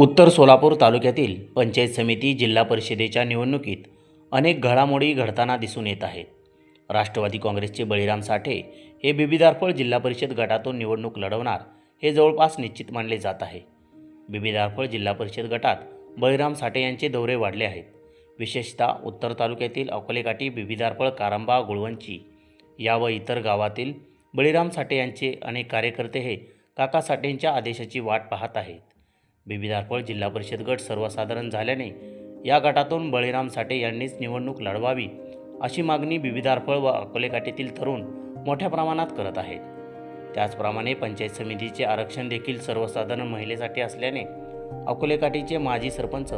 उत्तर सोलापूर तालुक्यातील पंचायत समिती जिल्हा परिषदेच्या निवडणुकीत अनेक घडामोडी घडताना दिसून येत आहेत. राष्ट्रवादी काँग्रेसचे बळीराम साठे हे बिबीदारफळ जिल्हा परिषद गटातून निवडणूक लढवणार हे जवळपास निश्चित मानले जात आहे. बिबीदारफळ जिल्हा परिषद गटात बळीराम साठे यांचे दौरे वाढले आहेत. विशेषतः उत्तर तालुक्यातील अकोलेकाठी बिबीदारफळ कारंबा गुळवंची या व इतर गावातील बळीराम साठे यांचे अनेक कार्यकर्ते हे काका साठेंच्या आदेशाची वाट पाहत आहेत. बिबिदारफळ जिल्हा परिषद गट सर्वसाधारण झाल्याने या गटातून बळीराम साठे यांनीच निवडणूक लढवावी अशी मागणी बिबिदारफळ व अकोलेकाठीतील तरुण मोठ्या प्रमाणात करत आहेत. त्याचप्रमाणे पंचायत समितीचे आरक्षण देखील सर्वसाधारण महिलेसाठी असल्याने अकोलेकाठीचे माजी सरपंच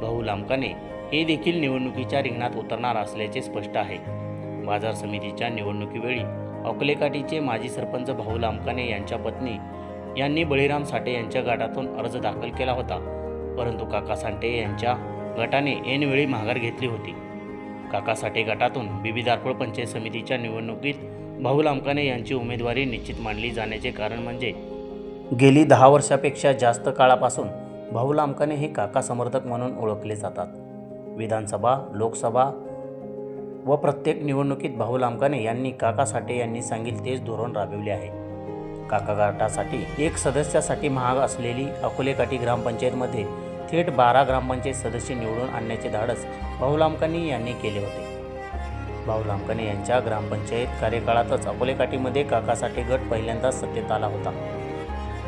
भाऊ लामकाने हे देखील निवडणुकीच्या रिंगणात उतरणार असल्याचे स्पष्ट आहे. बाजार समितीच्या निवडणुकीवेळी अकोलेकाठीचे माजी सरपंच भाऊ लामकाने यांच्या पत्नी यांनी बळीराम साठे यांच्या गटातून अर्ज दाखल केला होता. परंतु काका साठे यांच्या गटाने ऐनवेळी माघार घेतली होती. काका साठे गटातून बीबी दारफळ पंचायत समितीच्या निवडणुकीत भाऊ लामकाने यांची उमेदवारी निश्चित मानली जाण्याचे कारण म्हणजे गेली दहा वर्षापेक्षा जास्त काळापासून भाऊ लामकाने हे काका समर्थक म्हणून ओळखले जातात. विधानसभा लोकसभा व प्रत्येक निवडणुकीत भाऊ लामकाने यांनी काका साठे यांनी सांगितले तेच धोरण राबविले आहे. काका गटासाठी एक सदस्यासाठी महाग असलेली अकोलेकाठी ग्रामपंचायतमध्ये थेट बारा ग्रामपंचायत सदस्य निवडून आणण्याचे धाडस भाऊ लामकानी यांनी केले होते. भाऊ लामकाने यांच्या ग्रामपंचायत कार्यकाळातच अकोलेकाठीमध्ये काकासाठी गट पहिल्यांदाच सत्तेत आला होता.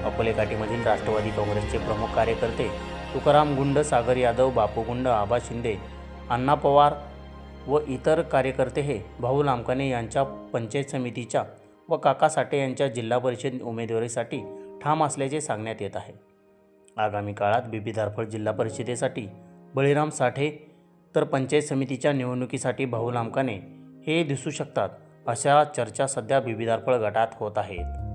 अकोलेकाठीमधील राष्ट्रवादी काँग्रेसचे प्रमुख कार्यकर्ते तुकाराम गुंड सागर यादव बापू गुंड आबा शिंदे अण्णा पवार व इतर कार्यकर्ते हे भाऊ लामकाने यांच्या पंचायत समितीच्या व काका साठे यांच्या जिल्हा परिषद उमेदवारीसाठी ठाम असल्याचे सांगण्यात येत आहे. आगामी काळात बीबी धारफळ जिल्हा परिषदेसाठी बळीराम साठे तर पंचायत समितीच्या निवडणुकीसाठी भाऊ लामकाने हे दिसू शकतात अशा चर्चा सध्या बीबी धारफळ गटात होत आहेत.